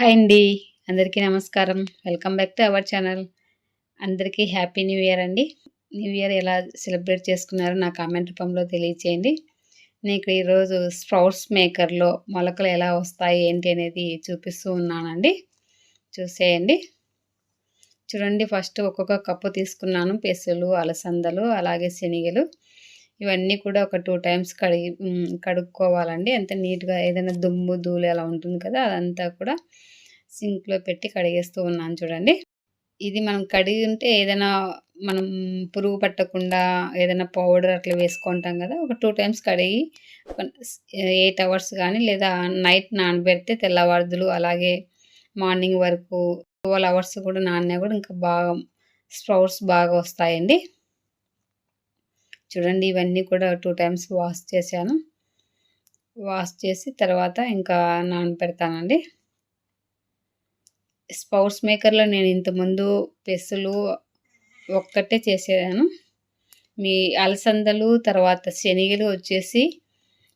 Hi అండి. అందరికీ నమస్కారం. Welcome back to our channel. అందరికీ హ్యాపీ న్యూ ఇయర్ అండి. న్యూ ఇయర్ ఎలా సెలబ్రేట్ చేసుకున్నారో నా కామెంట్ రూపంలో తెలియచేయండి. నేను ఇక్కడ ఈరోజు స్ప్రౌట్స్ మేకర్లో మొలకలు ఎలా వస్తాయి ఏంటి అనేది చూపిస్తూ ఉన్నానండి. చూసేయండి. చూడండి ఫస్ట్ ఒక్కొక్క కప్పు తీసుకున్నాను. పెసలు అలసందలు అలాగే శనగలు. ఇవన్నీ కూడా ఒక టూ టైమ్స్ కడిగి కడుక్కోవాలండి. అంత నీట్గా ఏదైనా దుమ్ము ధూళి అలా ఉంటుంది కదా అదంతా కూడా సింక్లో పెట్టి కడిగేస్తూ ఉన్నాను చూడండి. ఇది మనం కడిగి ఉంటే ఏదైనా మనం పురుగు పట్టకుండా ఏదైనా పౌడర్ అట్లా వేసుకుంటాం కదా ఒక టూ టైమ్స్ కడిగి ఎయిట్ అవర్స్ కానీ లేదా నైట్ నానబెడితే తెల్లవారుదులు అలాగే మార్నింగ్ వరకు ట్వెల్వ్ అవర్స్ కూడా నానినా కూడా ఇంకా బాగా స్ప్రౌట్స్ బాగా వస్తాయండి. చూడండి ఇవన్నీ కూడా టూ టైమ్స్ వాష్ చేశాను. వాష్ చేసి తర్వాత ఇంకా నానబెడతానండి స్పౌట్స్ మేకర్లో నేను ఇంతకుముందు పెసులు ఒక్కటే చేసేదాను. మీ అలసందలు తర్వాత శనగలు వచ్చేసి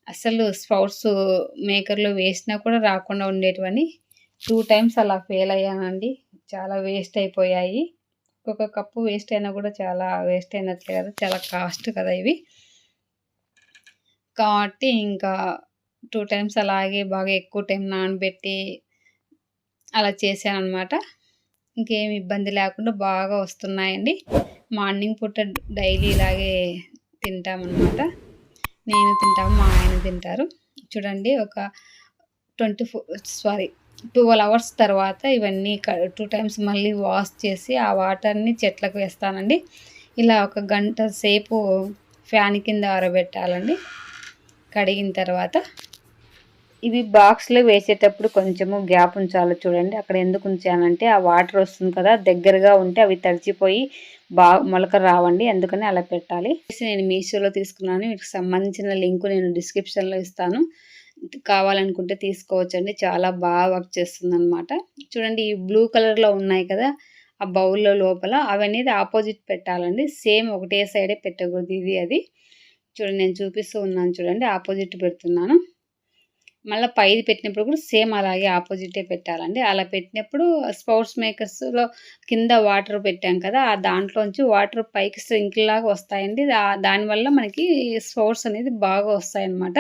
అసలు స్పౌట్స్ మేకర్లో వేసినా కూడా రాకుండా ఉండేటివని టూ టైమ్స్ అలా ఫెయిల్ అయ్యానండి. చాలా వేస్ట్ అయిపోయాయి. ఒక కప్పు వేస్ట్ అయినా కూడా చాలా వేస్ట్ అయినట్లే కదా చాలా కాస్ట్ కదా ఇవి. కాబట్టి ఇంకా టూ టైమ్స్ అలాగే బాగా ఎక్కువ టైం నానబెట్టి అలా చేశాను అనమాట ఇంకేం ఇబ్బంది లేకుండా బాగా వస్తున్నాయండి. మార్నింగ్ పూట డైలీ ఇలాగే తింటామన్నమాట. నేను తింటాము మా ఆయన తింటారు. చూడండి ఒక twenty four sorry twelve hours తర్వాత ఇవన్నీ టూ టైమ్స్ మళ్ళీ వాష్ చేసి ఆ వాటర్ని చెట్లకు వేస్తానండి. ఇలా ఒక గంట సేపు ఫ్యాన్ కింద ఆరబెట్టాలండి. కడిగిన తర్వాత ఇవి బాక్స్లో వేసేటప్పుడు కొంచెము గ్యాప్ ఉంచాలో చూడండి. అక్కడ ఎందుకు ఉంచానంటే ఆ వాటర్ వస్తుంది కదా దగ్గరగా ఉంటే అవి తడిచిపోయి బాగా మొలక రావండి. అందుకని అలా పెట్టాలి. నేను మీషోలో తీసుకున్నాను. వీటికి సంబంధించిన లింక్ నేను డిస్క్రిప్షన్లో ఇస్తాను. కావాలనుకుంటే తీసుకోవచ్చండి. చాలా బాగా వర్క్ చేస్తుంది అనమాట చూడండి ఈ బ్లూ కలర్లో ఉన్నాయి కదా ఆ బౌల్లో లోపల అవి అనేది ఆపోజిట్ పెట్టాలండి. సేమ్ ఒకటే సైడే పెట్టకూడదు ఇది అది. చూడండి నేను చూపిస్తూ ఉన్నాను చూడండి ఆపోజిట్ పెడుతున్నాను. మళ్ళీ పైది పెట్టినప్పుడు కూడా సేమ్ అలాగే ఆపోజిటే పెట్టాలండి. అలా పెట్టినప్పుడు స్పౌట్స్ మేకర్స్లో కింద వాటర్ పెట్టాం కదా ఆ దాంట్లోంచి వాటర్ పైకి స్ప్రింకిల్ లాగా వస్తాయండి. దానివల్ల మనకి స్పౌట్స్ అనేది బాగా వస్తాయన్నమాట.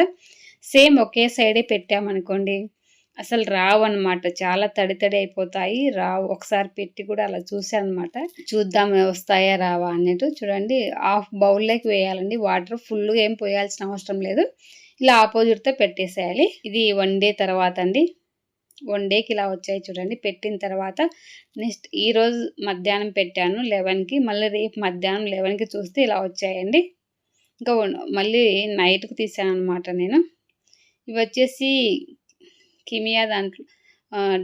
సేమ్ ఒకే సైడే పెట్టామనుకోండి అసలు రావు అనమాట చాలా తడి తడి అయిపోతాయి. రావు. ఒకసారి పెట్టి కూడా అలా చూసాను అనమాట చూద్దాం వస్తాయా రావా అన్నట్టు. చూడండి హాఫ్ బౌల్లోకి వేయాలండి. వాటర్ ఫుల్గా ఏం పోయాల్సిన అవసరం లేదు. ఇలా ఆపోజిట్తో పెట్టేసేయాలి. ఇది వన్ డే తర్వాత అండి. వన్ డేకి ఇలా వచ్చాయి చూడండి. పెట్టిన తర్వాత నెక్స్ట్ ఈరోజు మధ్యాహ్నం పెట్టాను లెవెన్కి. మళ్ళీ రేపు మధ్యాహ్నం లెవెన్కి చూస్తే ఇలా వచ్చాయండి. ఇంకా వన్- మళ్ళీ నైట్కి తీసాను అనమాట నేను. ఇవి వచ్చేసి కిమియా దాంట్లో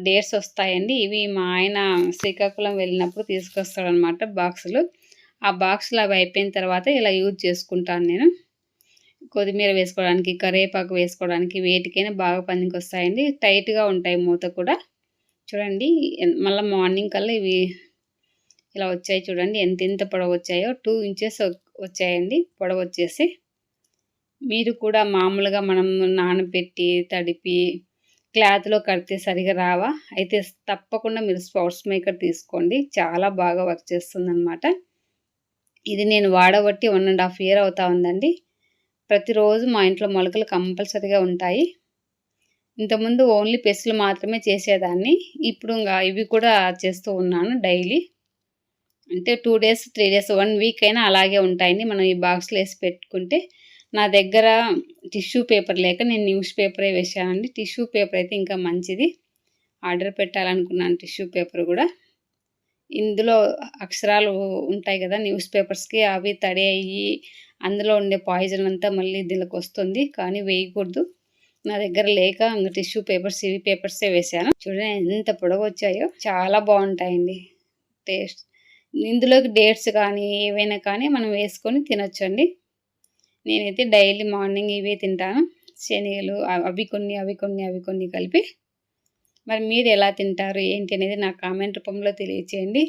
డేట్స్ వస్తాయండి. ఇవి మా ఆయన శ్రీకాకుళం వెళ్ళినప్పుడు తీసుకొస్తాడనమాట బాక్సులు. ఆ బాక్సులు అవి అయిపోయిన తర్వాత ఇలా యూజ్ చేసుకుంటాను నేను. కొత్తిమీర వేసుకోవడానికి కరివేపాకు వేసుకోవడానికి వేటికైనా బాగా పనికి వస్తాయండి టైట్గా ఉంటాయి మూత కూడా. చూడండి మళ్ళీ మార్నింగ్ కల్లా ఇవి ఇలా వచ్చాయి చూడండి. ఎంత ఎంత పొడవు వచ్చాయో టూ ఇంచెస్ వచ్చాయండి పొడవు వచ్చేసి. మీరు కూడా మామూలుగా మనం నానబెట్టి తడిపి క్లాత్లో కడితే సరిగా రావా? అయితే తప్పకుండా మీరు స్పౌట్స్ మేకర్ తీసుకోండి. చాలా బాగా వర్క్ చేస్తుంది అనమాట ఇది నేను వాడబట్టి వన్ అండ్ హాఫ్ ఇయర్ అవుతా ఉందండి. ప్రతిరోజు మా ఇంట్లో మొలకలు కంపల్సరిగా ఉంటాయి. ఇంతకుముందు ఓన్లీ పెస్ట్లు మాత్రమే చేసేదాన్ని. ఇప్పుడు ఇంకా ఇవి కూడా చేస్తూ ఉన్నాను డైలీ. అంటే two days three days one week అయినా అలాగే ఉంటాయండి. మనం ఈ బాక్స్లో వేసి పెట్టుకుంటే నా దగ్గర టిష్యూ పేపర్ లేక నేను న్యూస్ పేపరే వేసానండి టిష్యూ పేపర్ అయితే ఇంకా మంచిది. ఆర్డర్ పెట్టాలనుకున్నాను టిష్యూ పేపర్ కూడా. ఇందులో అక్షరాలు ఉంటాయి కదా న్యూస్ పేపర్స్కి అవి తడి అయ్యి అందులో ఉండే పాయిజన్ అంతా మళ్ళీ దీనికి వస్తుంది. కానీ వేయకూడదు. నా దగ్గర లేక ఇంకా టిష్యూ పేపర్స్ ఇవి పేపర్సే వేసాను చూడండి ఎంత పొడవు వచ్చాయో. చాలా బాగుంటాయండి. టేస్ట్. ఇందులోకి డేట్స్ కానీ ఏవైనా కానీ మనం వేసుకొని తినొచ్చండి. నేనైతే డైలీ మార్నింగ్ ఇవే తింటాను శనగలు అవి కొన్ని అవి కొన్ని అవి కొన్ని కలిపి. మరి మీరు ఎలా తింటారు ఏంటి అనేది నా కామెంట్ రూపంలో తెలియచేయండి.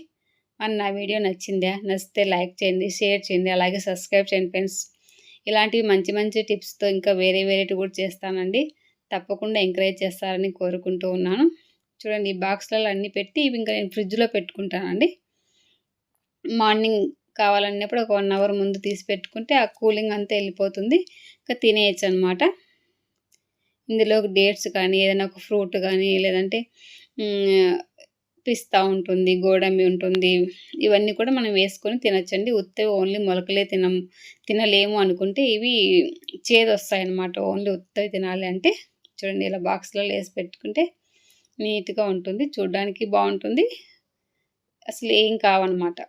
మరి నా వీడియో నచ్చిందా నచ్చితే లైక్ చేయండి షేర్ చేయండి అలాగే సబ్స్క్రైబ్ చేయండి ఫ్రెండ్స్. ఇలాంటివి మంచి మంచి టిప్స్తో ఇంకా వేరే వేరేటి కూడా చేస్తానండి. తప్పకుండా ఎంకరేజ్ చేస్తారని కోరుకుంటూ ఉన్నాను. చూడండి ఈ బాక్స్లలో అన్నీ పెట్టి ఇవి ఇంకా నేను ఫ్రిడ్జ్లో పెట్టుకుంటానండి. మార్నింగ్ కావాలన్నప్పుడు ఒక వన్ అవర్ ముందు తీసి పెట్టుకుంటే ఆ కూలింగ్ అంతా వెళ్ళిపోతుంది. ఇంకా తినేయచ్చు అనమాట ఇందులో డేట్స్ కానీ ఏదైనా ఒక ఫ్రూట్ కానీ లేదంటే పిస్తా ఉంటుంది గోడంబి ఉంటుంది. ఇవన్నీ కూడా మనం వేసుకొని తినచ్చండి. ఉత్తవి ఓన్లీ మొలకలే తినం తినలేము అనుకుంటే ఇవి చేదు వస్తాయి అన్నమాట. ఓన్లీ ఉత్తవి తినాలి అంటే. చూడండి ఇలా బాక్స్లో వేసి పెట్టుకుంటే నీట్గా ఉంటుంది. చూడడానికి బాగుంటుంది. అసలు ఏం కావన్నమాట.